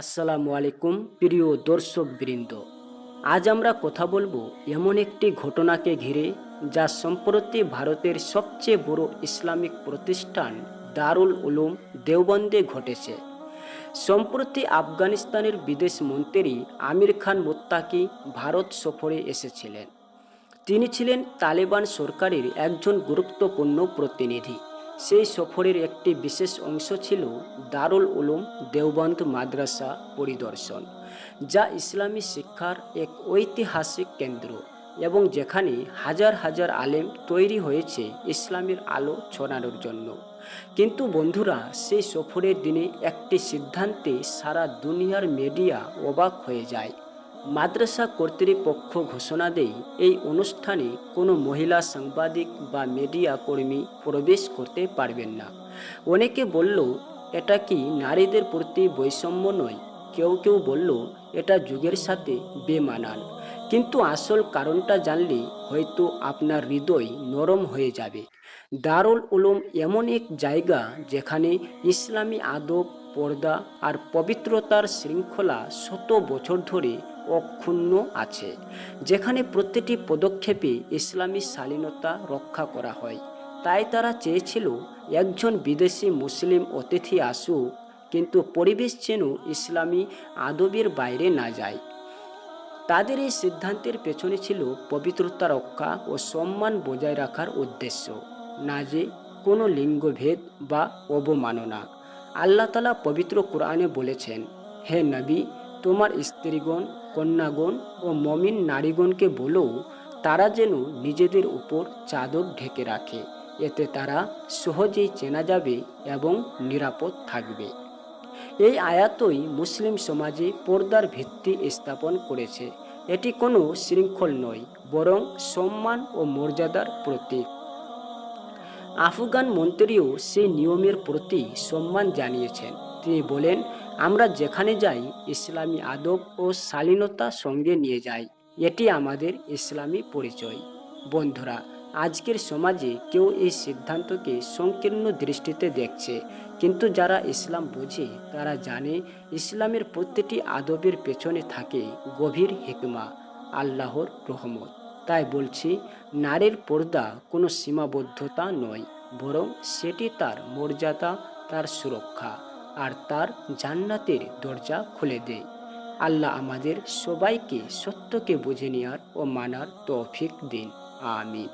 আসসালামু আলাইকুম, প্রিয় দর্শক বৃন্দ আজ আমরা কথা বলব এমন একটি ঘটনাকে ঘিরে যা সম্প্রতি ভারতের সবচেয়ে বড় ইসলামিক প্রতিষ্ঠান দারুল উলুম দেওবন্দে ঘটেছে। সম্প্রতি আফগানিস্তানের বিদেশ মন্ত্রী আমির খান মোত্তাকি ভারত সফরে এসেছিলেন। তিনি ছিলেন তালেবান সরকারের একজন গুরুত্বপূর্ণ প্রতিনিধি। সেই সফরের একটি বিশেষ অংশ ছিল দারুল উলুম দেওবন্দ মাদ্রাসা পরিদর্শন, যা ইসলামী শিক্ষার এক ঐতিহাসিক কেন্দ্র এবং যেখানে হাজার হাজার আলেম তৈরি হয়েছে ইসলামের আলো ছড়ানোর জন্য। কিন্তু বন্ধুরা, সেই সফরের দিনে একটি সিদ্ধান্তে সারা দুনিয়ার মিডিয়া অবাক হয়ে যায়। মাদ্রাসা কর্তৃপক্ষ ঘোষণা দেয়, এই অনুষ্ঠানে কোনো মহিলা সাংবাদিক বা মিডিয়া কর্মী প্রবেশ করতে পারবেন না। অনেকে বলল, এটা কি নারীদের প্রতি বৈষম্য নয়? কেউ কেউ বলল, এটা যুগের সাথে বেমানান। কিন্তু আসল কারণটা জানলে হয়তো আপনার হৃদয় নরম হয়ে যাবে। দারুল উলুম এমন এক জায়গা যেখানে ইসলামী আদব, পর্দা আর পবিত্রতার শৃঙ্খলা শত বছর ধরে অক্ষুণ্ণ আছে, যেখানে প্রতিটি পদক্ষেপে ইসলামী শালীনতা রক্ষা করা হয়। তাই তারা চেয়েছিল, একজন বিদেশি মুসলিম অতিথি আসুক, কিন্তু পরিবেশ যেন ইসলামী আদবের বাইরে না যায়। তাদের এই সিদ্ধান্তের পেছনে ছিল পবিত্রতা রক্ষা ও সম্মান বজায় রাখার উদ্দেশ্য। না যে কোনো লিঙ্গভেদ বা অবমাননা। আল্লাহ তালা পবিত্র কোরআনে বলেছেন, হে নবী, তোমার স্ত্রীগণ কন্যাগণ ও মমিন নারীগণকে বলো, তারা যেন নিজেদের উপর চাদর ঢেকে রাখে। এতে তারা সহজেই চেনা যাবে এবং নিরাপদ থাকবে। এই আয়াতই মুসলিম সমাজে পর্দার ভিত্তি স্থাপন করেছে। এটি কোনো শৃঙ্খল নয়, বরং সম্মান ও মর্যাদার প্রতীক। আফগান মন্ত্রীও সেই নিয়মের প্রতি সম্মান জানিয়েছেন। তিনি বলেন আমরা যেখানে যাই, ইসলামী আদব ও শালীনতা সঙ্গে নিয়ে যাই। এটি আমাদের ইসলামী পরিচয়। বন্ধুরা, আজকের সমাজে কেউ এই সিদ্ধান্তকে সংকীর্ণ দৃষ্টিতে দেখছে, কিন্তু যারা ইসলাম বোঝে, তারা জানে ইসলামের প্রতিটি আদবের পেছনে থাকে গভীর হিকমা, আল্লাহর রহমত। তাই বলছি, নারীর পর্দা কোনো সীমাবদ্ধতা নয়, বরং সেটি তার মর্যাদা, তার সুরক্ষা। আর তার জান্নাতের দরজা খুলে দেয়। আল্লাহ আমাদের সবাইকে সত্যকে বুঝে নেওয়ার ও মানার তৌফিক দিন। আমিন।